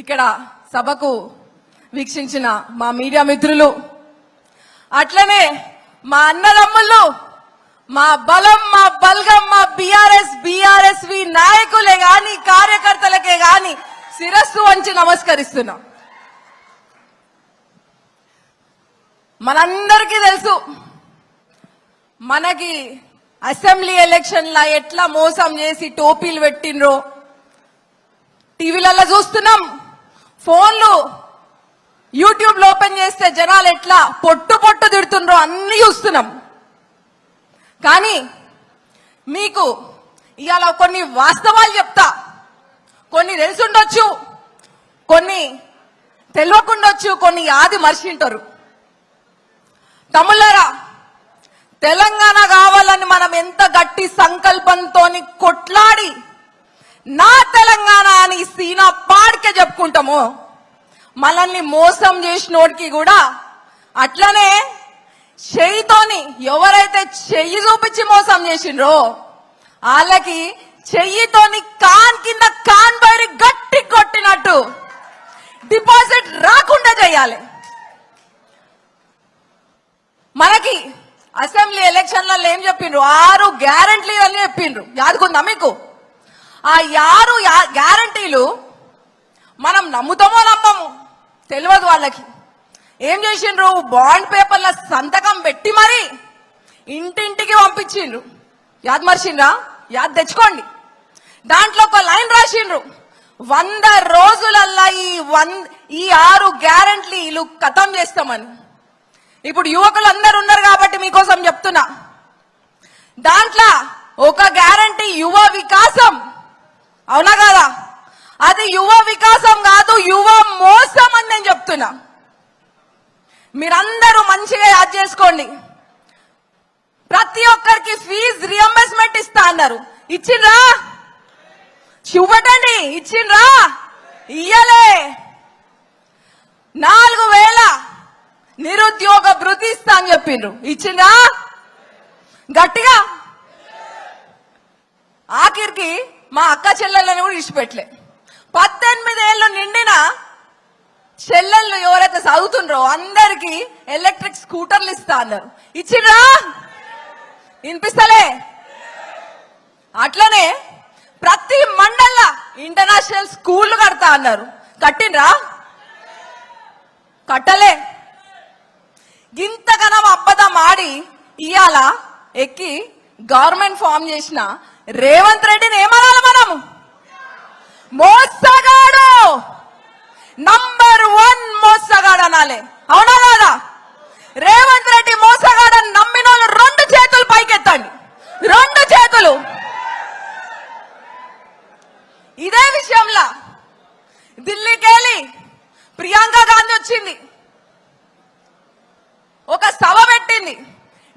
ఇక్కడ సభకు వీక్షించిన మా మీడియా మిత్రులు. అట్లనే మా అన్నదమ్ముళ్ళు మా బలం మా బల్గం మా బిఆర్ఎస్ బిఆర్ఎస్ వి నాయకులే గాని కార్యకర్తలకే గాని శిరస్సు వంచి నమస్కరిస్తున్నాం. మనందరికీ తెలుసు మనకి అసెంబ్లీ ఎలక్షన్ల ఎట్లా మోసం చేసి టోపీలు పెట్టిండ్రో టీవీలలో చూస్తున్నాం. ఫోన్లు యూట్యూబ్లో ఓపెన్ చేస్తే జనాలు ఎట్లా పొట్టు పొట్టు తిడుతుండ్రో అన్ని చూస్తున్నాం. కానీ మీకు ఇవాళ కొన్ని వాస్తవాలు చెప్తా. కొన్ని తెలుసుండొచ్చు కొన్ని తెలియకుండొచ్చు కొన్ని యాది మర్చింటారు. తమిళరా తెలంగాణ కావాలని మనం ఎంత గట్టి సంకల్పంతో కొట్లాడి నా తెలంగాణ అని సీనా పాడికే చెప్పుకుంటాము. మనల్ని మోసం చేసినోడికి కూడా అట్లనే చెయ్యితోని ఎవరైతే చెయ్యి చూపించి మోసం చేసిండ్రో వాళ్ళకి చెయ్యితోని కాన్ కింద కాన్ బయట గట్టి కొట్టినట్టు డిపాజిట్ రాకుండా చేయాలి. మనకి అసెంబ్లీ ఎలక్షన్లలో ఏం చెప్పిండ్రు? ఆరు గ్యారంటీలు అని చెప్పిండ్రు. యాదుకుందా మీకు? ఆ యారు గ్యారంటీలు మనం నమ్ముతామో నమ్మము? తెలియదు వాళ్ళకి. ఏం చేసిండ్రు? బాండ్ పేపర్ల సంతకం పెట్టి మరి ఇంటింటికి పంపించిండ్రు. యాద్ మర్చిండ్రా? యాద్ తెచ్చుకోండి. దాంట్లో ఒక లైన్ రాసిండ్రు. వంద రోజులల్లా ఈ వన్ ఈ ఆరు గ్యారంటీలు ఖతం చేస్తామని. ఇప్పుడు యువకులు అందరు ఉన్నారు కాబట్టి మీకోసం చెప్తున్నా. దాంట్లో ఒక గ్యారంటీ యువ వికాసం. అవునా కదా? అది యువ వికాసం కాదు యువ మోసం అని నేను చెప్తున్నా. మీరందరూ మంచిగా యాద్ చేసుకోండి. ప్రతి ఒక్కరికి ఫీజ్ రియంబర్స్మెంట్ ఇస్తా అన్నారు. ఇచ్చిండ్రా? చూపటండి ఇచ్చిండ్రా? ఇయ్యలే. నాలుగు వేల నిరుద్యోగ భృతి ఇస్తా అని చెప్పిండ్రు. ఇచ్చిండ్రా? గట్టిగా? ఆఖరికి మా అక్క చెల్లెళ్ళని కూడా ఇచ్చిపెట్టలే పద్దెనిమిదేళ్ళు నిండిన చెల్లెళ్ళు ఎవరైతే చదువుతుండ్రో అందరికి ఎలక్ట్రిక్ స్కూటర్లు ఇస్తా అన్నారు. ఇచ్చిండ్రా వినిపిస్తలే? అట్లనే ప్రతి మండల్లా ఇంటర్నేషనల్ స్కూళ్ళు కడతా అన్నారు. కట్టిండ్రా? కట్టలే. గింతగనం అబ్బదం ఆడి ఇయాల ఎక్కి గవర్నమెంట్ ఫామ్ చేసిన రేవంత్ రెడ్డిని ఏమనాలి మనం మోసగాడు! నంబర్ వన్ మోసగాడు అనాలి. అవునా కాదా? రేవంత్ రెడ్డి మోసగాడని నమ్మిన వాళ్ళు రెండు చేతులు పైకెత్తండి. రెండు చేతులు. ఇదే విషయంలో ఢిల్లీకి వెళ్ళి ప్రియాంక గాంధీ వచ్చింది. ఒక సభ పెట్టింది.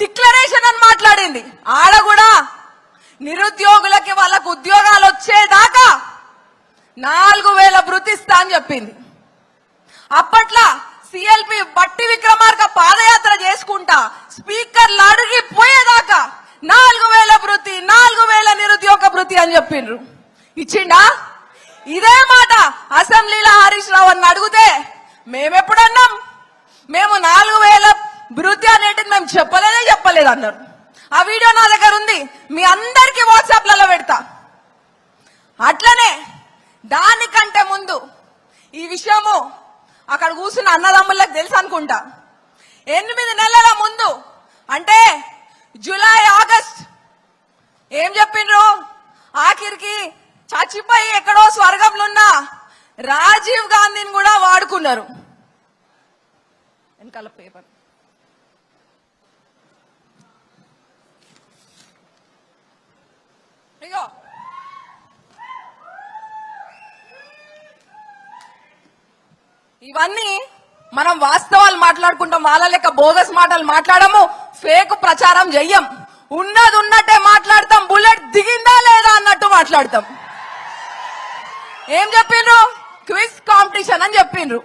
డిక్లరేషన్ అని మాట్లాడింది. ఆడ కూడా నిరుద్యోగులకి వాళ్ళకు ఉద్యోగాలు వచ్చేదాకా నాలుగు వేల బృతిస్తా అని చెప్పింది. అప్పట్లో సిఎల్పి బట్టి విక్రమార్క పాదయాత్ర చేసుకుంటా స్పీకర్లు అడిగి పోయేదాకా నాలుగు వేల వృత్తి నాలుగు వేల నిరుద్యోగ వృత్తి అని చెప్పిండ్రు. ఇచ్చిండా? ఇదే మాట అసెంబ్లీలో హరీష్ రావు అని అడిగితే మేమెప్పుడన్నాం? మేము నాలుగు వేల వృత్తి అనేటిది మేము చెప్పలేదే చెప్పలేదు అన్నారు. ఆ వీడియో నా దగ్గర ఉంది. మీ అందరికీ వాట్సాప్లలో పెడతా. అట్లనే దానికంటే ముందు ఈ విషయము అక్కడ కూర్చున్న అన్నదమ్ములకు తెలుసు అనుకుంటా. ఎనిమిది నెలల ముందు అంటే జూలై ఆగస్ట్ ఏం చెప్పిండ్రు? ఆఖరికి చచ్చిపోయి ఎక్కడో స్వర్గంలో ఉన్న రాజీవ్ గాంధీని కూడా వాడుకున్నారు. వెనకాల పేపర్. అయ్యో ఇవన్నీ మనం వాస్తవాలు మాట్లాడుకుంటాం వాళ్ళ లెక్క బోగస్ మాటలు మాట్లాడము ఫేక్ ప్రచారం చెయ్యం. ఉన్నది ఉన్నట్టే మాట్లాడతాం బుల్లెట్ దిగిందా లేదా అన్నట్టు మాట్లాడతాం. ఏం చెప్పిండ్రు? క్విజ్ కాంపిటీషన్ అని చెప్పిండ్రు.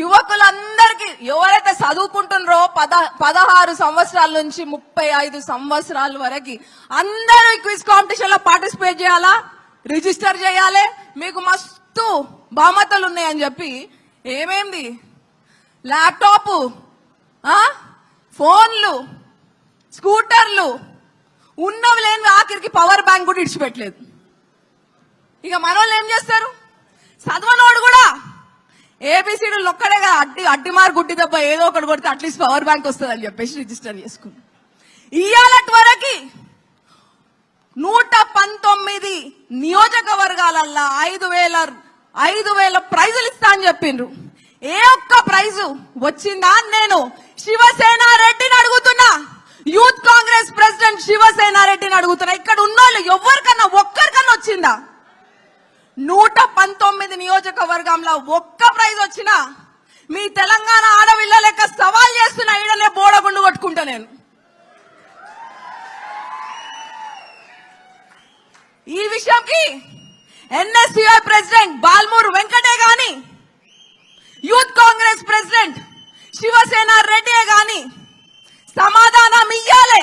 యువకులందరికీ ఎవరైతే చదువుకుంటున్నారో పద పదహారు సంవత్సరాల నుంచి ముప్పై ఐదు సంవత్సరాల వరకు అందరూ క్విజ్ కాంపిటీషన్లో పార్టిసిపేట్ చేయాలా? రిజిస్టర్ చేయాలి? మీకు మస్తు బహుమతులు ఉన్నాయని చెప్పి ఏమేంది? ల్యాప్టాప్ ఫోన్లు స్కూటర్లు ఉన్నవి లేని ఆఖరికి పవర్ బ్యాంక్ కూడా ఇడిచిపెట్టలేదు. ఇక మనోళ్ళు ఏం చేస్తారు? చదవనోడు కూడా ఏబిసిడీలు ఒక్కడే కదా. అడ్డి అడ్డి మార్ గుడ్డి దెబ్బ ఏదో ఒకటి కొడితే అట్లీస్ట్ పవర్ బ్యాంక్ వస్తుంది అని చెప్పేసి రిజిస్టర్ చేసుకుని ఇయ్యాలటి వరకు నూట పంతొమ్మిది నియోజకవర్గాలల్లా ఐదు వేల ఐదు వేల ప్రైజులు ఇస్తా అని చెప్పిండ్రు. ఏ ఒక్క ప్రైజు వచ్చిందా అని నేను శివసేన రెడ్డిని అడుగుతున్నా. యూత్ కాంగ్రెస్ ప్రెసిడెంట్ శివసేన రెడ్డిని అడుగుతున్నా. ఇక్కడ ఉన్న వాళ్ళు ఎవరికన్నా ఒక్కరికన్నా వచ్చిందా? నూట పంతొమ్మిది నియోజకవర్గంలో ఒక్క ప్రైజ్ వచ్చినా మీ తెలంగాణ ఆడవిల్ల లెక్క సవాల్ చేస్తున్న ఈడనే బోడగుండు కొట్టుకుంటా నేను. ఈ విషయంకి ఎన్ఎస్యుఐ ప్రెసిడెంట్ బాల్మూరు వెంకటే గాని youth Congress president Shivasena Reddy గాని సమాధానం ఇయ్యాలే.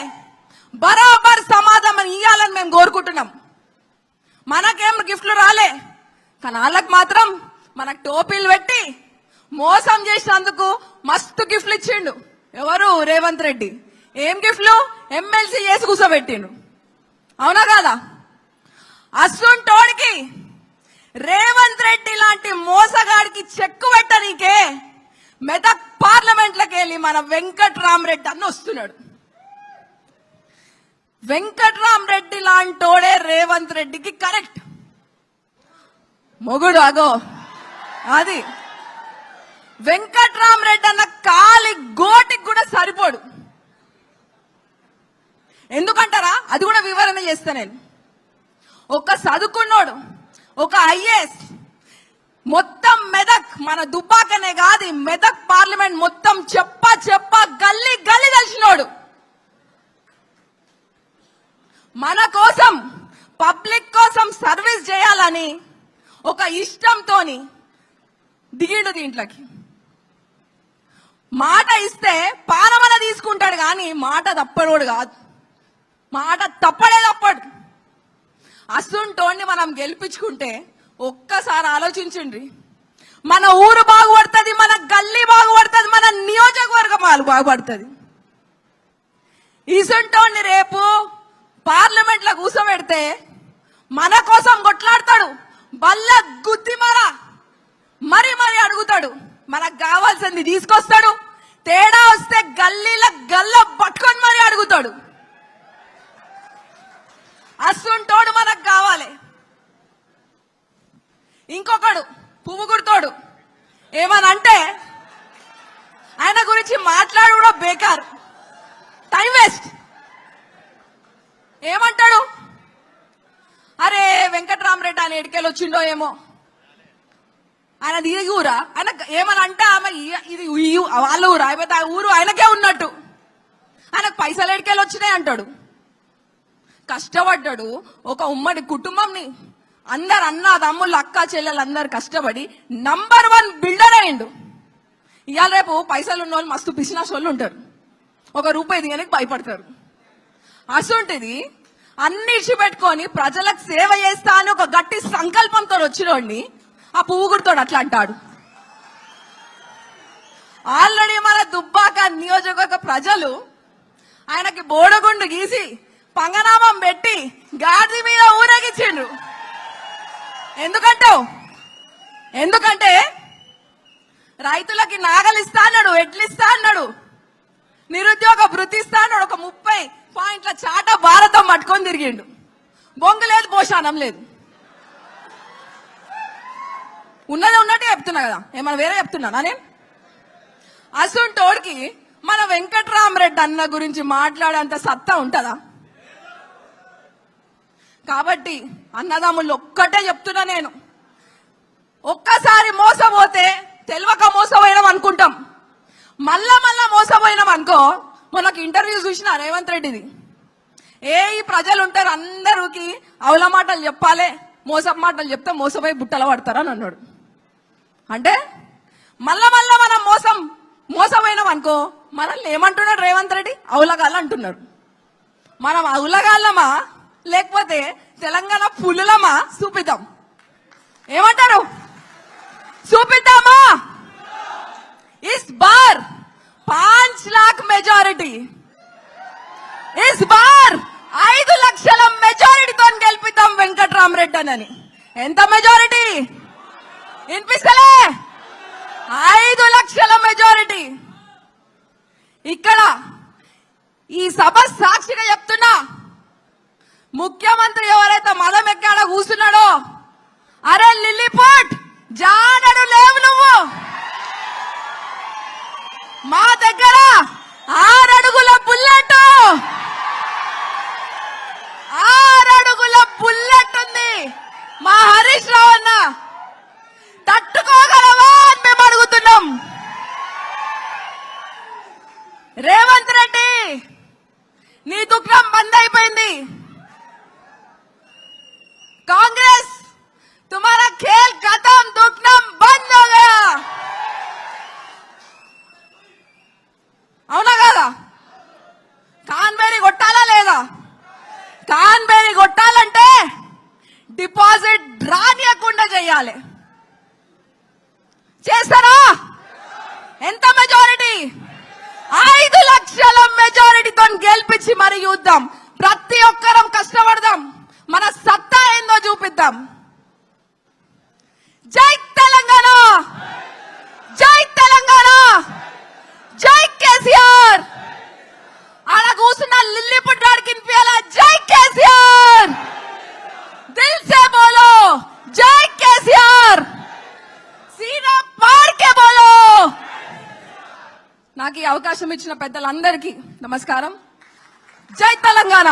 బరాబర్ సమాధానం ఇయ్యాలని మేము కోరుకుంటున్నాం. మనకేం గిఫ్ట్లు రాలే. కానీ వాళ్ళకి మాత్రం మనకు టోపీలు పెట్టి మోసం చేసినందుకు మస్తు గిఫ్ట్లు ఇచ్చిండు. ఎవరు? రేవంత్ రెడ్డి. ఏం గిఫ్ట్లు? ఎమ్మెల్సీ చేసి కూర్చోబెట్టిండు అవునా కాదా? అస్సుంటోడికి రేవంత్ రెడ్డి లాంటి మోసగాడికి చెక్కు పెట్టనీకే మెదక్ పార్లమెంట్లోకి వెళ్ళి మన వెంకట్రామరెడ్డి అన్న వస్తున్నాడు. వెంకట్రామ్ రెడ్డి లాంటోడే రేవంత్ రెడ్డికి కరెక్ట్. మొగుడు అగో. అది. వెంకట్రామ్ రెడ్డి అన్న కాలి గోటికి కూడా సరిపోడు. ఎందుకంటారా? అది కూడా వివరణ చేస్తా నేను. ఒక చదువుకున్నోడు ఒక ఐఏఎస్ మొత్తం మెదక్ మన దుబ్బాకనే కాదు మెదక్ పార్లమెంట్ మొత్తం చెప్ప చెప్ప గల్లీ గల్లీ కలిసినోడు మన కోసం పబ్లిక్ కోసం సర్వీస్ చేయాలని ఒక ఇష్టంతోని దిగిండు దీంట్లోకి. మాట ఇస్తే పానమన తీసుకుంటాడు కానీ మాట తప్పడోడు కాదు. మాట తప్పడే తప్పడు. అసుంటోడిని మనం గెలిపించుకుంటే ఒక్కసారి ఆలోచించండి. మన ఊరు బాగుపడుతుంది మన గల్లీ బాగుపడుతుంది మన నియోజకవర్గం వాళ్ళు బాగుపడుతుంది. ఇసుంటోడిని రేపు పార్లమెంట్లో కూర్చోబెడితే మన కోసం కొట్లాడతాడు. బల్ల గుద్ది మర మరి మరి అడుగుతాడు. మనకు కావాల్సింది తీసుకొస్తాడు. తేడా వస్తే గల్లీల గల్ల పట్టుకొని మరి అడుగుతాడు. అస్సుంటోడు మనకు కావాలి. ఇంకొకడు పువ్వు గుర్తోడు ఏమనంటే ఆయన గురించి మాట్లాడు కూడా బేకార్. Time waste. ఏమంటాడు? అరే వెంకట్రామరెడ్డి ఆయన ఎడికెళ్ళి వచ్చిండో ఏమో. ఆయన ఇది ఊరా? ఆయన ఏమని అంటే ఆమె ఇది వాళ్ళ ఊరు? అయిపోతే ఆ ఊరు ఆయనకే ఉన్నట్టు. ఆయనకు పైసలు ఎడికెళ్ళి వచ్చినాయి అంటాడు. కష్టపడ్డాడు. ఒక ఉమ్మడి కుటుంబంని. అందరు అన్న తమ్ముళ్ళు అక్క చెల్లెలు అందరు కష్టపడి నంబర్ వన్ బిల్డర్ అయ్యిండు ఇవాళ రేపు పైసలు ఉన్న వాళ్ళు మస్తు బిజినెస్ వాళ్ళు ఉంటారు. ఒక రూపాయి దిగడానికి భయపడతారు. అసొంటిది అన్ని పెట్టుకొని ప్రజలకు సేవ చేస్తా అని ఒక గట్టి సంకల్పంతో వచ్చినోడిని ఆ పువ్వుగుడితోడు అట్లా అంటాడు. ఆల్రెడీ మన దుబ్బాక నియోజకవర్గ ప్రజలు ఆయనకి బోడగుండు గీసి పంగనామం పెట్టి గాది మీద ఊరేగించిండ్రు. ఎందుకంటావు? ఎందుకంటే రైతులకి నాగలిస్తా అన్నాడు ఎడ్లిస్తా అన్నాడు నిరుద్యోగ భృతి అన్నాడు ఒక ముప్పై పాయింట్ల చాట భారతం పట్టుకొని తిరిగిండు. బొంగు లేదు పోషానం లేదు. ఉన్నది ఉన్నట్టే చెప్తున్నా కదా. ఏమన్నా వేరే చెప్తున్నానా నేను? అసుంటోడికి మన వెంకట్రామరెడ్డి అన్న గురించి మాట్లాడేంత సత్తా ఉంటుందా? కాబట్టి అన్నదమ్ముళ్ళు ఒక్కటే చెప్తున్నా నేను. ఒక్కసారి మోసపోతే తెలియక మోసపోయినాం అనుకుంటాం. మళ్ళా మళ్ళా మోసపోయినాం అనుకో మనకు ఇంటర్వ్యూ చూసిన రేవంత్ రెడ్డిది. ఏ ఈ ప్రజలు ఉంటారు అందరికి అవల మాటలు చెప్పాలి మోసపు మాటలు చెప్తే మోసపోయి బుట్టలు పడతారని అన్నాడు. అంటే మళ్ళా మళ్ళా మనం మోసం మోసమైనాం అనుకో మనల్ని ఏమంటున్నాడు రేవంత్ రెడ్డి? అవులగాళ్ళు అంటున్నాడు. మనం అవులగాళ్ళమా? లేకపోతే తెలంగాణ పులులమా? చూపిద్దాం. ఏమంటారు? చూపిద్దామా? ఇస్ బార్! మెజారిటీ. ఇస్ బార్ ఐదు లక్షల మెజారిటీతో గెలిపితాం వెంకట్రామరెడ్డి అని ఎంత మెజారిటీ? వినిపిస్తలే? ఐదు లక్షల మెజారిటీ. ఇక్కడ ఈ సభ సాక్షిగా చెప్తున్నా ముఖ్యమంత్రి ఎవరైతే మదం ఎక్కాడ కూర్చున్నాడో అరే లిల్లీపుట్ జానడు లేవు నువ్వు మా దగ్గర ఆరడుగుల బుల్లెట్ ఆరడుగుల బుల్లెట్ ఉంది మా హరీష్ రావు అన్న తట్టుకోగలవా అని మేము అడుగుతున్నాం రేవంత్ రెడ్డి నీ దుఃఖం బంద్ అయిపోయింది. కాంగ్రెస్ తుమారా ఖేల్ కథం దుఃఖం బంద్ అవునా కదా? కాన్బేరీ కొట్టాలా లేదా? కాన్బేరీ కొట్టాలంటే డిపాజిట్ డ్రా చేయకుండా చేయాలి. మెజారిటీతో గెలిపించి మరి చూద్దాం. ప్రతి ఒక్కరం కష్టపడదాం. మన సత్తా ఏందో చూపిద్దాం. జై తెలంగాణ! జై తెలంగాణ జై కేసీఆర్ ఆడ కూర్చున్న లిల్లీ పుట్టాడికి వినిపించాలా జై కేసీఆర్ దిల్ సే బోలో జై కేసీఆర్ సీనా పార్ కే బోలో నాకు ఈ అవకాశం ఇచ్చిన పెద్దలందరికీ నమస్కారం. జై తెలంగాణ!